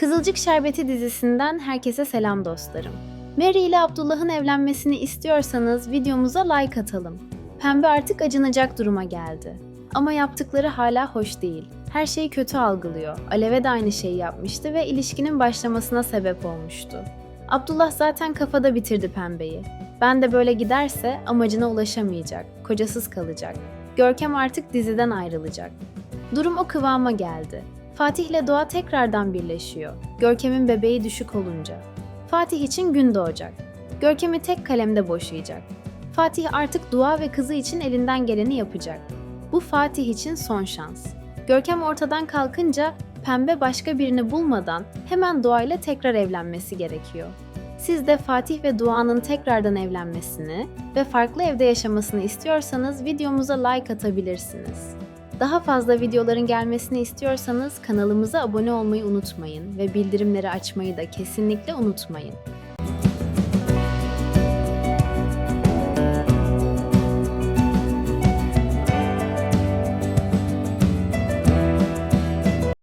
Kızılcık Şerbeti dizisinden herkese selam dostlarım. Mary ile Abdullah'ın evlenmesini istiyorsanız videomuza like atalım. Pembe artık acınacak duruma geldi. Ama yaptıkları hala hoş değil. Her şeyi kötü algılıyor. Alev'e de aynı şeyi yapmıştı ve ilişkinin başlamasına sebep olmuştu. Abdullah zaten kafada bitirdi Pembe'yi. Ben de böyle giderse amacına ulaşamayacak, kocasız kalacak. Görkem artık diziden ayrılacak. Durum o kıvama geldi. Fatih ile Doğa tekrardan birleşiyor. Görkem'in bebeği düşük olunca. Fatih için gün doğacak. Görkem'i tek kalemde boşayacak. Fatih artık Doğa ve kızı için elinden geleni yapacak. Bu Fatih için son şans. Görkem ortadan kalkınca Pembe başka birini bulmadan hemen Doğa ile tekrar evlenmesi gerekiyor. Siz de Fatih ve Doğan'ın tekrardan evlenmesini ve farklı evde yaşamasını istiyorsanız videomuza like atabilirsiniz. Daha fazla videoların gelmesini istiyorsanız kanalımıza abone olmayı unutmayın ve bildirimleri açmayı da kesinlikle unutmayın.